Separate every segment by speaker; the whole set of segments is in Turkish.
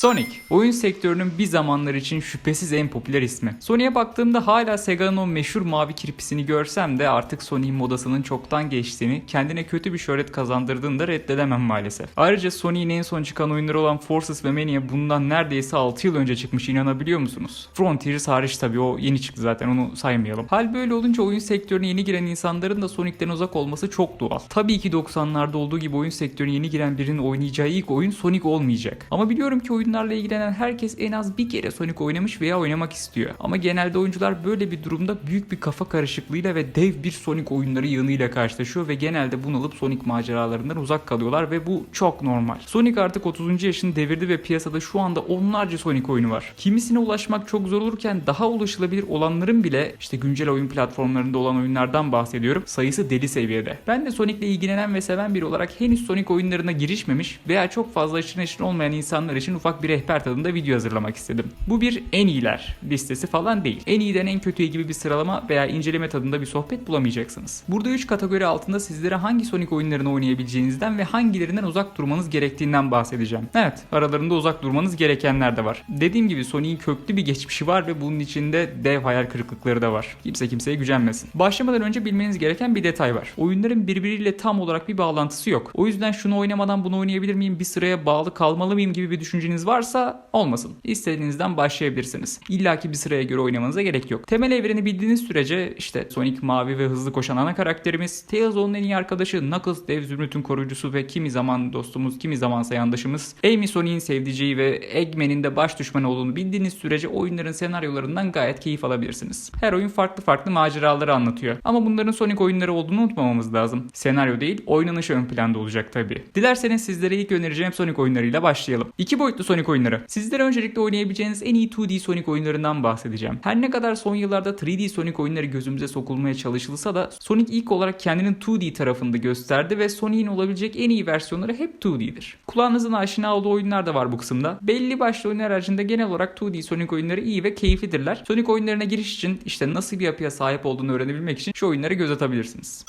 Speaker 1: Sonic, oyun sektörünün bir zamanlar için şüphesiz en popüler ismi. Sony'e baktığımda hala Sega'nın o meşhur mavi kirpisini görsem de artık Sony'in modasının çoktan geçtiğini, kendine kötü bir şöhret kazandırdığını da reddedemem maalesef. Ayrıca Sony'in en son çıkan oyunları olan Forces ve Mania bundan neredeyse 6 yıl önce çıkmış inanabiliyor musunuz? Frontiers hariç tabii o yeni çıktı zaten onu saymayalım. Hal böyle olunca oyun sektörüne yeni giren insanların da Sonic'ten uzak olması çok doğal. Tabii ki 90'larda olduğu gibi oyun sektörüne yeni giren birinin oynayacağı ilk oyun Sonic olmayacak. Ama biliyorum ki oyunlarla ilgilenen herkes en az bir kere Sonic oynamış veya oynamak istiyor. Ama genelde oyuncular böyle bir durumda büyük bir kafa karışıklığıyla ve dev bir Sonic oyunları yığınıyla karşılaşıyor ve genelde bunalıp Sonic maceralarından uzak kalıyorlar ve bu çok normal. Sonic artık 30. yaşını devirdi ve piyasada şu anda onlarca Sonic oyunu var. Kimisine ulaşmak çok zor olurken daha ulaşılabilir olanların bile işte güncel oyun platformlarında olan oyunlardan bahsediyorum. Sayısı deli seviyede. Ben de Sonic'le ilgilenen ve seven biri olarak henüz Sonic oyunlarına girişmemiş veya çok fazla aşırı neşir olmayan insanlar için ufak bir rehber tadında video hazırlamak istedim. Bu bir en iyiler listesi falan değil. En iyiden en kötüye gibi bir sıralama veya inceleme tadında bir sohbet bulamayacaksınız. Burada 3 kategori altında sizlere hangi Sonic oyunlarını oynayabileceğinizden ve hangilerinden uzak durmanız gerektiğinden bahsedeceğim. Evet, aralarında uzak durmanız gerekenler de var. Dediğim gibi Sonic'in köklü bir geçmişi var ve bunun içinde dev hayal kırıklıkları da var. Kimse kimseye gücenmesin. Başlamadan önce bilmeniz gereken bir detay var. Oyunların birbiriyle tam olarak bir bağlantısı yok. O yüzden şunu oynamadan bunu oynayabilir miyim, bir sıraya bağlı kalmalı mıyım gibi bir düşünceniz varsa olmasın. İstediğinizden başlayabilirsiniz. İlla ki bir sıraya göre oynamanıza gerek yok. Temel evreni bildiğiniz sürece işte Sonic mavi ve hızlı koşan ana karakterimiz, Tails onun en iyi arkadaşı, Knuckles dev zümrütün koruyucusu ve kimi zaman dostumuz, kimi zamansa yandaşımız, Amy Sonic'in sevdiceği ve Eggman'in de baş düşmanı olduğunu bildiğiniz sürece oyunların senaryolarından gayet keyif alabilirsiniz. Her oyun farklı farklı maceraları anlatıyor. Ama bunların Sonic oyunları olduğunu unutmamamız lazım. Senaryo değil, oynanış ön planda olacak tabii. Dilerseniz sizlere ilk önereceğim Sonic oyunlarıyla başlayalım. İki boyutlu Sonic oyunları. Sizlere öncelikle oynayabileceğiniz en iyi 2D Sonic oyunlarından bahsedeceğim. Her ne kadar son yıllarda 3D Sonic oyunları gözümüze sokulmaya çalışılsa da Sonic ilk olarak kendinin 2D tarafında gösterdi ve Sonic'in olabilecek en iyi versiyonları hep 2D'dir. Kulağınızın aşina olduğu oyunlar da var bu kısımda. Belli başlı oyunlar haricinde genel olarak 2D Sonic oyunları iyi ve keyiflidirler. Sonic oyunlarına giriş için işte nasıl bir yapıya sahip olduğunu öğrenebilmek için şu oyunlara göz atabilirsiniz.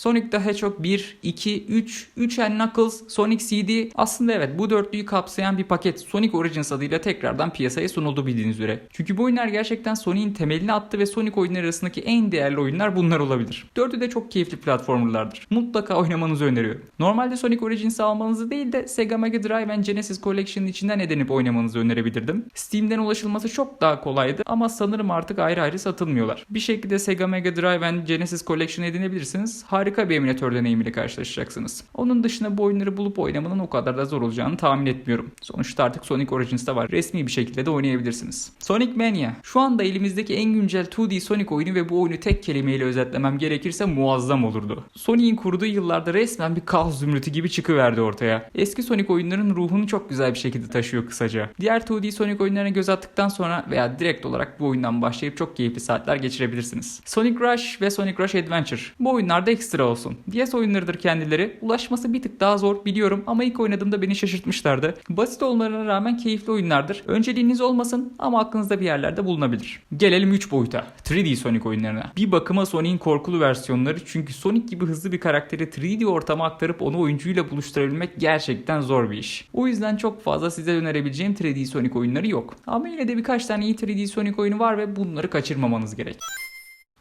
Speaker 1: Sonic the Hedgehog 1, 2, 3, 3 and Knuckles, Sonic CD aslında evet bu dörtlüyü kapsayan bir paket Sonic Origins adıyla tekrardan piyasaya sunuldu bildiğiniz üzere. Çünkü bu oyunlar gerçekten Sonic'in temelini attı ve Sonic oyunları arasındaki en değerli oyunlar bunlar olabilir. Dördü de çok keyifli platformlardır. Mutlaka oynamanızı öneriyorum. Normalde Sonic Origins'i almanızı değil de Sega Mega Drive and Genesis Collection'ın içinden edinip oynamanızı önerebilirdim. Steam'den ulaşılması çok daha kolaydı ama sanırım artık ayrı ayrı satılmıyorlar. Bir şekilde Sega Mega Drive and Genesis Collection edinebilirsiniz. Harika bir emülatör deneyimiyle karşılaşacaksınız. Onun dışında bu oyunları bulup oynamanın o kadar da zor olacağını tahmin etmiyorum. Sonuçta artık Sonic Origins'ta var. Resmi bir şekilde de oynayabilirsiniz. Sonic Mania. Şu anda elimizdeki en güncel 2D Sonic oyunu ve bu oyunu tek kelimeyle özetlemem gerekirse muazzam olurdu. Sonic'in kurduğu yıllarda resmen bir kaos zümrütü gibi çıkıverdi ortaya. Eski Sonic oyunların ruhunu çok güzel bir şekilde taşıyor kısaca. Diğer 2D Sonic oyunlarına göz attıktan sonra veya direkt olarak bu oyundan başlayıp çok keyifli saatler geçirebilirsiniz. Sonic Rush ve Sonic Rush Adventure. Bu oyunlarda ekstra olsun. DS oyunlarıdır kendileri. Ulaşması bir tık daha zor biliyorum ama ilk oynadığımda beni şaşırtmışlardı. Basit olmalarına rağmen keyifli oyunlardır. Önceliğiniz olmasın ama aklınızda bir yerlerde bulunabilir. Gelelim 3 boyuta. 3D Sonic oyunlarına. Bir bakıma Sonic'in korkulu versiyonları çünkü Sonic gibi hızlı bir karakteri 3D ortama aktarıp onu oyuncuyla buluşturabilmek gerçekten zor bir iş. O yüzden çok fazla size önerebileceğim 3D Sonic oyunları yok. Ama yine de birkaç tane iyi 3D Sonic oyunu var ve bunları kaçırmamanız gerek.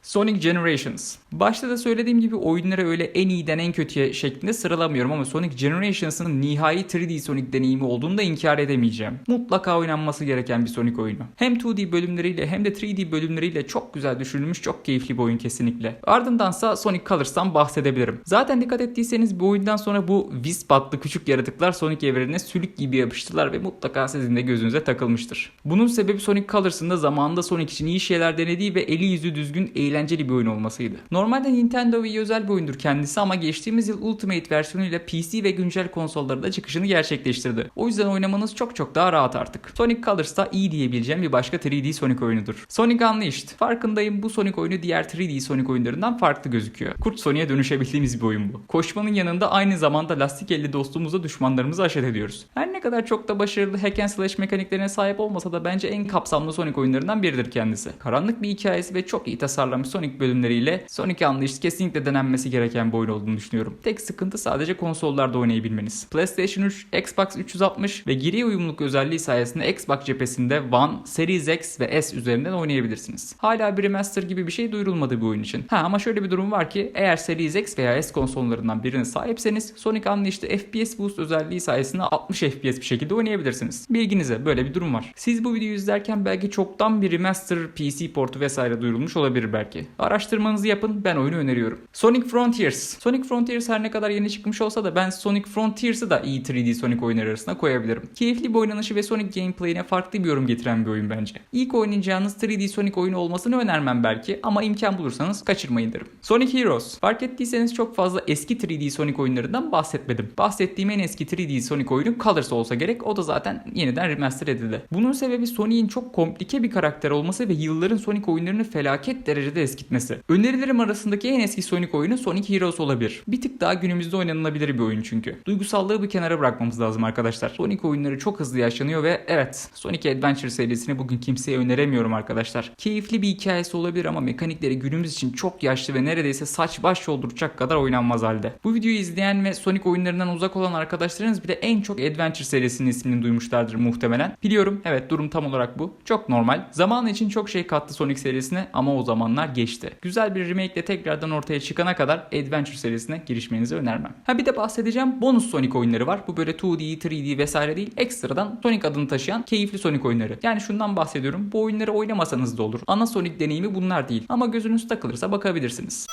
Speaker 1: Sonic Generations. Başta da söylediğim gibi oyunları öyle en iyiden en kötüye şeklinde sıralamıyorum ama Sonic Generations'ın nihai 3D Sonic deneyimi olduğunu da inkar edemeyeceğim. Mutlaka oynanması gereken bir Sonic oyunu. Hem 2D bölümleriyle hem de 3D bölümleriyle çok güzel düşünülmüş çok keyifli bir oyun kesinlikle. Ardındansa Sonic Colors'tan bahsedebilirim. Zaten dikkat ettiyseniz bu oyundan sonra bu Wisp adlı küçük yaratıklar Sonic evrenine sülük gibi yapıştılar ve mutlaka sizin de gözünüze takılmıştır. Bunun sebebi Sonic Colors'ın da zamanında Sonic için iyi şeyler denediği ve eli yüzü düzgün eğlenceli bir oyun olmasıydı. Normalde Nintendo Wii özel bir oyundur kendisi ama geçtiğimiz yıl Ultimate versiyonuyla PC ve güncel konsollarda çıkışını gerçekleştirdi. O yüzden oynamanız çok çok daha rahat artık. Sonic Colors da iyi diyebileceğim bir başka 3D Sonic oyunudur. Sonic Unleashed. Farkındayım bu Sonic oyunu diğer 3D Sonic oyunlarından farklı gözüküyor. Kurt Sonic'e dönüşebildiğimiz bir oyun bu. Koşmanın yanında aynı zamanda lastik elli dostluğumuzla düşmanlarımızı aşet ediyoruz. Her ne kadar çok da başarılı hack and slash mekaniklerine sahip olmasa da bence en kapsamlı Sonic oyunlarından biridir kendisi. Karanlık bir hikayesi ve çok iyi tasarlanmış Sonic bölümleriyle Sonic Unleashed kesinlikle denenmesi gereken bir oyun olduğunu düşünüyorum. Tek sıkıntı sadece konsollarda oynayabilmeniz. PlayStation 3, Xbox 360 ve geri uyumluluk özelliği sayesinde Xbox cephesinde One, Series X ve S üzerinden oynayabilirsiniz. Hala bir remaster gibi bir şey duyurulmadı bu oyun için. Ha ama şöyle bir durum var ki eğer Series X veya S konsollarından birine sahipseniz Sonic Unleashed'de FPS Boost özelliği sayesinde 60 FPS bir şekilde oynayabilirsiniz. Bilginize böyle bir durum var. Siz bu videoyu izlerken belki çoktan bir remaster PC portu vesaire duyurulmuş olabilir belki. Araştırmanızı yapın ben oyunu öneriyorum. Sonic Frontiers. Sonic Frontiers her ne kadar yeni çıkmış olsa da ben Sonic Frontiers'ı da iyi 3D Sonic oyunları arasına koyabilirim. Keyifli bir oynanışı ve Sonic gameplay'ine farklı bir yorum getiren bir oyun bence. İlk oynayacağınız 3D Sonic oyunu olmasını önermem belki ama imkan bulursanız kaçırmayın derim. Sonic Heroes. Fark ettiyseniz çok fazla eski 3D Sonic oyunlarından bahsetmedim. Bahsettiğim en eski 3D Sonic oyunu Colors olsa gerek o da zaten yeniden remaster edildi. Bunun sebebi Sonic'in çok komplike bir karakter olması ve yılların Sonic oyunlarını felaket derecede eskitmesi. Önerilerim arasındaki en eski Sonic oyunu Sonic Heroes olabilir. Bir tık daha günümüzde oynanılabilir bir oyun çünkü. Duygusallığı bir kenara bırakmamız lazım arkadaşlar. Sonic oyunları çok hızlı yaşlanıyor ve evet Sonic Adventure serisini bugün kimseye öneremiyorum arkadaşlar. Keyifli bir hikayesi olabilir ama mekanikleri günümüz için çok yaşlı ve neredeyse saç baş yolduracak kadar oynanmaz halde. Bu videoyu izleyen ve Sonic oyunlarından uzak olan arkadaşlarınız bile en çok Adventure serisinin ismini duymuşlardır muhtemelen. Biliyorum evet durum tam olarak bu. Çok normal. Zamanı için çok şey kattı Sonic serisine ama o zamanlar geçti. Güzel bir remake ile tekrardan ortaya çıkana kadar Adventure serisine girişmenizi önermem. Ha bir de bahsedeceğim bonus Sonic oyunları var. Bu böyle 2D, 3D vesaire değil. Ekstradan Sonic adını taşıyan keyifli Sonic oyunları. Yani şundan bahsediyorum. Bu oyunları oynamasanız da olur. Ana Sonic deneyimi bunlar değil. Ama gözünüz takılırsa bakabilirsiniz.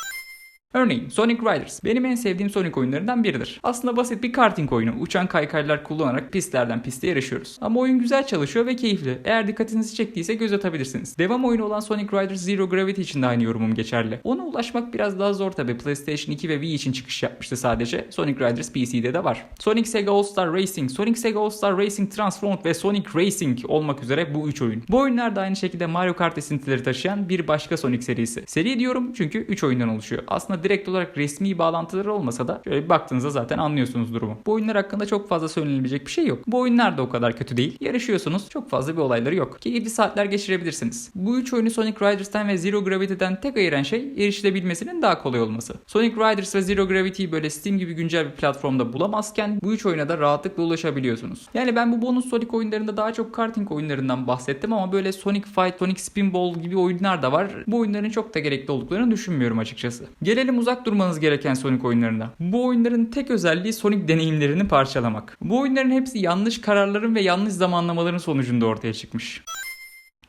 Speaker 1: Örneğin Sonic Riders benim en sevdiğim Sonic oyunlarından biridir. Aslında basit bir karting oyunu. Uçan kaykaylar kullanarak pistlerden piste yarışıyoruz. Ama oyun güzel çalışıyor ve keyifli. Eğer dikkatinizi çektiyse göz atabilirsiniz. Devam oyunu olan Sonic Riders Zero Gravity için de aynı yorumum geçerli. Ona ulaşmak biraz daha zor tabi. PlayStation 2 ve Wii için çıkış yapmıştı sadece. Sonic Riders PC'de de var. Sonic Sega All Star Racing, Sonic Sega All Star Racing Transformed ve Sonic Racing olmak üzere bu 3 oyun. Bu oyunlar da aynı şekilde Mario Kart esintileri taşıyan bir başka Sonic serisi. Seri diyorum çünkü 3 oyundan oluşuyor. Aslında direkt olarak resmi bağlantıları olmasa da şöyle bir baktığınızda zaten anlıyorsunuz durumu. Bu oyunlar hakkında çok fazla söylenebilecek bir şey yok. Bu oyunlar da o kadar kötü değil. Yarışıyorsunuz. Çok fazla bir olayları yok. Keyifli saatler geçirebilirsiniz. Bu üç oyunu Sonic Riders'tan ve Zero Gravity'den tek ayıran şey erişilebilmesinin daha kolay olması. Sonic Riders ve Zero Gravity'yi böyle Steam gibi güncel bir platformda bulamazken bu üç oyuna da rahatlıkla ulaşabiliyorsunuz. Yani ben bu bonus Sonic oyunlarında daha çok karting oyunlarından bahsettim ama böyle Sonic Fight, Sonic Spinball gibi oyunlar da var. Bu oyunların çok da gerekli olduklarını düşünmüyorum açıkçası. Gelelim uzak durmanız gereken Sonic oyunlarına. Bu oyunların tek özelliği Sonic deneyimlerini parçalamak. Bu oyunların hepsi yanlış kararların ve yanlış zamanlamaların sonucunda ortaya çıkmış.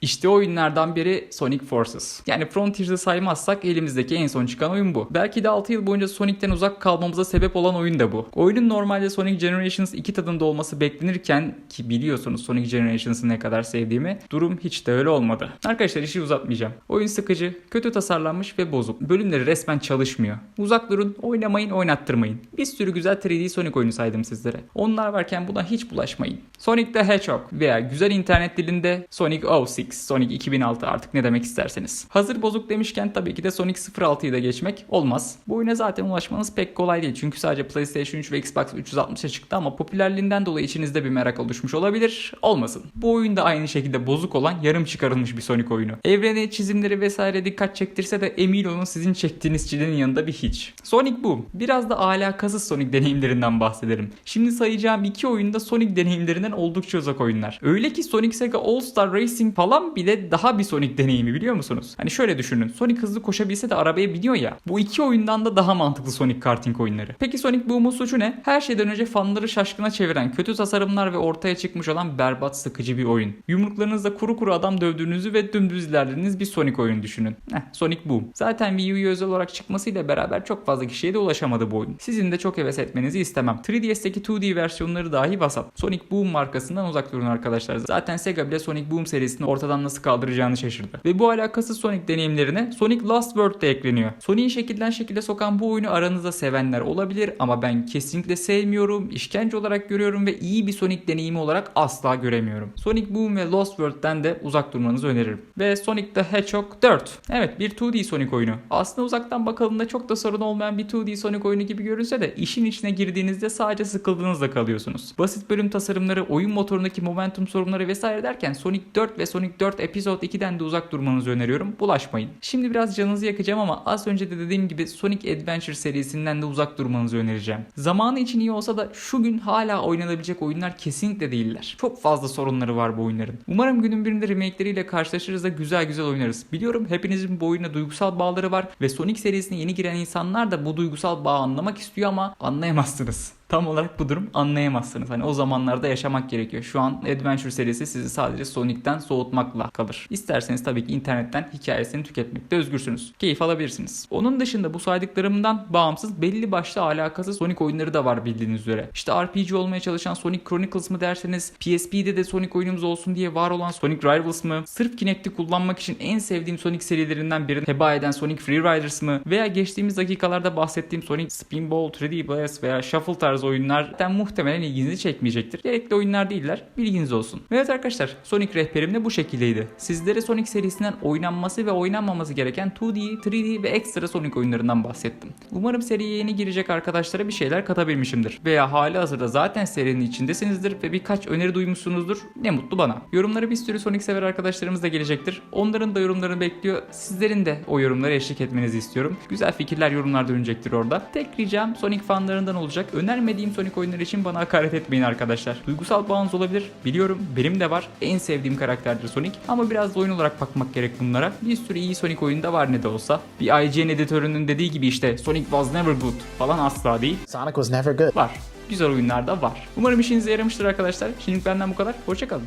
Speaker 1: İşte oyunlardan biri Sonic Forces. Yani Frontiers'ı saymazsak elimizdeki en son çıkan oyun bu. Belki de 6 yıl boyunca Sonic'ten uzak kalmamıza sebep olan oyun da bu. Oyunun normalde Sonic Generations 2 tadında olması beklenirken ki biliyorsunuz Sonic Generations'ı ne kadar sevdiğimi durum hiç de öyle olmadı. Arkadaşlar işi uzatmayacağım. Oyun sıkıcı, kötü tasarlanmış ve bozuk. Bölümleri resmen çalışmıyor. Uzak durun, oynamayın, oynattırmayın. Bir sürü güzel 3D Sonic oyunu saydım sizlere. Onlar varken buna hiç bulaşmayın. Sonic the Hedgehog veya güzel internet dilinde Sonic 06 Sonic 2006 artık ne demek isterseniz. Hazır bozuk demişken tabii ki de Sonic 06'yı da geçmek olmaz. Bu oyuna zaten ulaşmanız pek kolay değil. Çünkü sadece PlayStation 3 ve Xbox 360'a çıktı ama popülerliğinden dolayı içinizde bir merak oluşmuş olabilir. Olmasın. Bu oyun da aynı şekilde bozuk olan yarım çıkarılmış bir Sonic oyunu. Evreni, çizimleri vesaire dikkat çektirse de emin olun sizin çektiğiniz çilenin yanında bir hiç. Sonic Boom. Biraz da alakasız Sonic deneyimlerinden bahsedelim. Şimdi sayacağım iki oyunda Sonic deneyimlerinden oldukça uzak oyunlar. Öyle ki Sonic Sega All Star Racing falan bile daha bir Sonic deneyimi biliyor musunuz? Hani şöyle düşünün. Sonic hızlı koşabilse de arabaya biniyor ya. Bu iki oyundan da daha mantıklı Sonic karting oyunları. Peki Sonic Boom'un suçu ne? Her şeyden önce fanları şaşkına çeviren kötü tasarımlar ve ortaya çıkmış olan berbat sıkıcı bir oyun. Yumruklarınızla kuru kuru adam dövdüğünüzü ve dümdüz ilerlediğiniz bir Sonic oyun düşünün. Heh, Sonic Boom. Zaten Wii U'ya özel olarak çıkmasıyla beraber çok fazla kişiye de ulaşamadı bu oyun. Sizin de çok heves etmenizi istemem. 3DS'teki 2D versiyonları dahi vasat. Sonic Boom markasından uzak durun arkadaşlar. Zaten Sega bile Sonic Boom serisini ortadan nasıl kaldıracağını şaşırdı. Ve bu alakasız Sonic deneyimlerine Sonic Last World de ekleniyor. Sonic'i şekilden şekilde sokan bu oyunu aranızda sevenler olabilir ama ben kesinlikle sevmiyorum, işkence olarak görüyorum ve iyi bir Sonic deneyimi olarak asla göremiyorum. Sonic Boom ve Lost World'den de uzak durmanızı öneririm. Ve Sonic the Hedgehog 4. Evet bir 2D Sonic oyunu. Aslında uzaktan bakıldığında çok da sorun olmayan bir 2D Sonic oyunu gibi görünse de işin içine girdiğinizde sadece sıkıldığınızda kalıyorsunuz. Basit bölüm tasarımları, oyun motorundaki momentum sorunları vesaire derken Sonic 4 ve Sonic 4 Episode 2'den de uzak durmanızı öneriyorum. Bulaşmayın. Şimdi biraz canınızı yakacağım ama az önce de dediğim gibi Sonic Adventure serisinden de uzak durmanızı önereceğim. Zamanı için iyi olsa da şu gün hala oynanabilecek oyunlar kesinlikle değiller. Çok fazla sorunları var bu oyunların. Umarım günün birinde remakeleriyle karşılaşırız da güzel güzel oynarız. Biliyorum hepinizin bu oyuna duygusal bağları var ve Sonic serisine yeni giren insanlar da bu duygusal bağı anlamak istiyor ama anlayamazsınız. Tam olarak bu durum anlayamazsınız. Hani o zamanlarda yaşamak gerekiyor. Şu an Adventure serisi sizi sadece Sonic'ten soğutmakla kalır. İsterseniz tabii ki internetten hikayesini tüketmekte özgürsünüz. Keyif alabilirsiniz. Onun dışında bu saydıklarımdan bağımsız belli başlı alakasız Sonic oyunları da var bildiğiniz üzere. İşte RPG olmaya çalışan Sonic Chronicles mı derseniz PSP'de de Sonic oyunumuz olsun diye var olan Sonic Rivals mı? Sırf Kinect'i kullanmak için en sevdiğim Sonic serilerinden birini heba eden Sonic Free Riders mı? Veya geçtiğimiz dakikalarda bahsettiğim Sonic Spinball 3D Blast veya Shuffle tarzı oyunlar zaten muhtemelen ilginizi çekmeyecektir. Gerekli oyunlar değiller. Bilginiz olsun. Evet arkadaşlar Sonic rehberim de bu şekildeydi. Sizlere Sonic serisinden oynanması ve oynanmaması gereken 2D, 3D ve ekstra Sonic oyunlarından bahsettim. Umarım seriye yeni girecek arkadaşlara bir şeyler katabilmişimdir. Veya hali hazırda zaten serinin içindesinizdir ve birkaç öneri duymuşsunuzdur. Ne mutlu bana. Yorumlara bir sürü Sonic sever arkadaşlarımız da gelecektir. Onların da yorumlarını bekliyor. Sizlerin de o yorumlara eşlik etmenizi istiyorum. Güzel fikirler yorumlarda dönecektir orada. Tek ricam Sonic fanlarından olacak. Önermediğim Sonic oyunları için bana hakaret etmeyin arkadaşlar. Duygusal bağınız olabilir. Biliyorum benim de var. En sevdiğim karakterdir Sonic. Ama biraz da oyun olarak bakmak gerek bunlara. Bir sürü iyi Sonic oyunu da var ne de olsa. Bir IGN editörünün dediği gibi işte Sonic was never good falan asla değil.
Speaker 2: Sonic was never good.
Speaker 1: Var. Güzel oyunlar da var. Umarım işinize yaramıştır arkadaşlar. Şimdilik benden bu kadar. Hoşçakalın.